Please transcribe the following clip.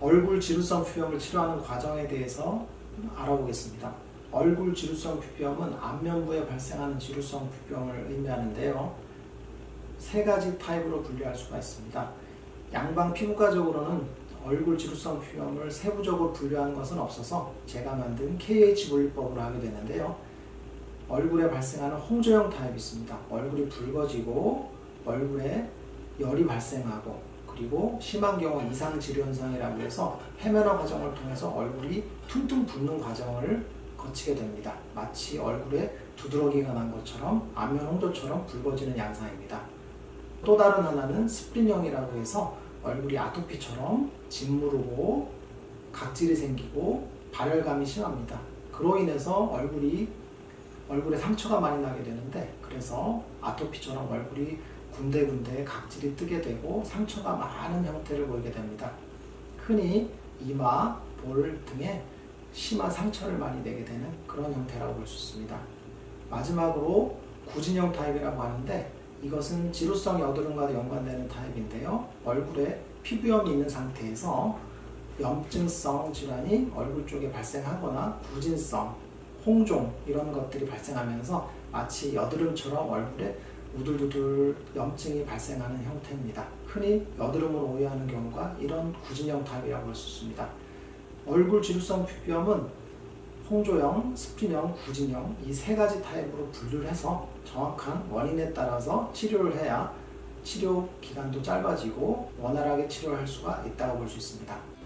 얼굴 지루성 피부염을 치료하는 과정에 대해서 알아보겠습니다. 얼굴 지루성 피부염은 안면부에 발생하는 지루성 피부염을 의미하는데요. 세 가지 타입으로 분류할 수가 있습니다. 양방 피부과적으로는 얼굴 지루성 피부염을 세부적으로 분류하는 것은 없어서 제가 만든 KH 분류법으로 하게 되는데요. 얼굴에 발생하는 홍조형 타입이 있습니다. 얼굴이 붉어지고 얼굴에 열이 발생하고 그리고 심한 경우 이상 지루 현상이라고 해서 해면화 과정을 통해서 얼굴이 퉁퉁 붓는 과정을 거치게 됩니다. 마치 얼굴에 두드러기가 난 것처럼 안면 홍조처럼 붉어지는 양상입니다. 또 다른 하나는 스프린형이라고 해서 얼굴이 아토피처럼 짓무르고 각질이 생기고 발열감이 심합니다. 그로 인해서 얼굴이 얼굴에 상처가 많이 나게 되는데 그래서 아토피처럼 얼굴이 군데군데 각질이 뜨게 되고 상처가 많은 형태를 보이게 됩니다. 흔히 이마, 볼 등에 심한 상처를 많이 내게 되는 그런 형태라고 볼 수 있습니다. 마지막으로 구진형 타입이라고 하는데 이것은 지루성 여드름과 연관되는 타입인데요. 얼굴에 피부염이 있는 상태에서 염증성 질환이 얼굴 쪽에 발생하거나 구진성, 홍종 이런 것들이 발생하면서 마치 여드름처럼 얼굴에 우들두들 염증이 발생하는 형태입니다. 흔히 여드름으로 오해하는 경우가 이런 구진형 타입이라고 볼수 있습니다. 얼굴 지루성 피부염은 홍조형, 스프린형, 구진형 이 세 가지 타입으로 분류를 해서 정확한 원인에 따라서 치료를 해야 치료 기간도 짧아지고 원활하게 치료할 수가 있다고 볼 수 있습니다.